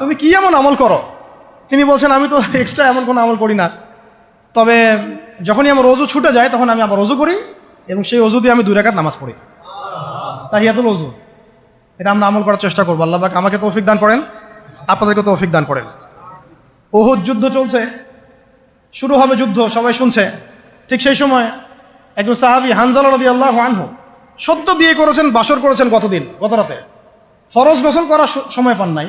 তুমি কি এমন আমল করো? তিনি বলছেন, আমি তো এক্সট্রা এমন কোনো আমল করি না। তবে যখনই আমার অজু ছুটে যায়, তখন আমি আবার অজু করি এবং সেই অজু দিয়ে আমি দুই রাকাত নামাজ পড়ি। তাহিয়াতুল অজু। এটা আমরা আমল করার চেষ্টা করব। আল্লাহ পাক আমাকে তৌফিক দান করেন, আপনাদেরকে তৌফিক দান করেন। ওহুদ যুদ্ধ চলছে। শুরু হবে যুদ্ধ, সবাই শুনছে। ঠিক সেই সময় একজন সাহাবি হানজাল রদি আল্লাহ আনহু সদ্য বিয়ে করেছেন, বাসর করেছেন গতদিন গত রাতে ফরজ গোসল করার সময় পান নাই।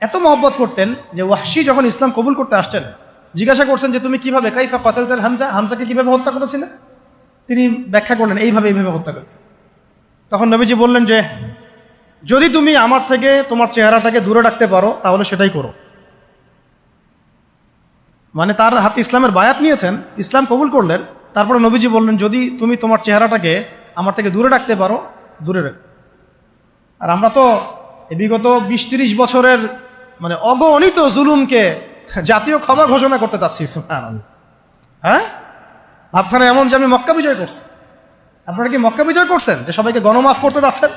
এত মহব্বত করতেন যে ওয়াহশি যখন ইসলাম কবুল করতে আসছেন, জিজ্ঞাসা করছেন যে তুমি কীভাবে কাইফা কতাল হামজা, হামজাকে কীভাবে হত্যা করেছিলে? তিনি ব্যাখ্যা করলেন, এইভাবে এইভাবে হত্যা করেছে। তখন নবীজি বললেন যে, যদি তুমি আমার থেকে তোমার চেহারাটাকে দূরে রাখতে পারো, তাহলে সেটাই করো। মানে তার হাতে ইসলামের বায়াত নিয়েছেন, ইসলাম কবুল করলেন, তারপরে নবীজি বললেন, যদি তুমি তোমার চেহারাটাকে আমার থেকে দূরে রাখতে পারো, দূরে রাখো। আর আমরা তো বিগত বিশ তিরিশ বছরের মানে অগণিত জুলুমকে জাতীয় ক্ষমা ঘোষণা করতে চাচ্ছি। হ্যাঁ? ভাবখানা এমন যে আমি মক্কা বিজয় করছি। আপনারা কি মক্কা বিজয় করছেন? যে সবাইকে গণমাফ করতে যাচ্ছেন?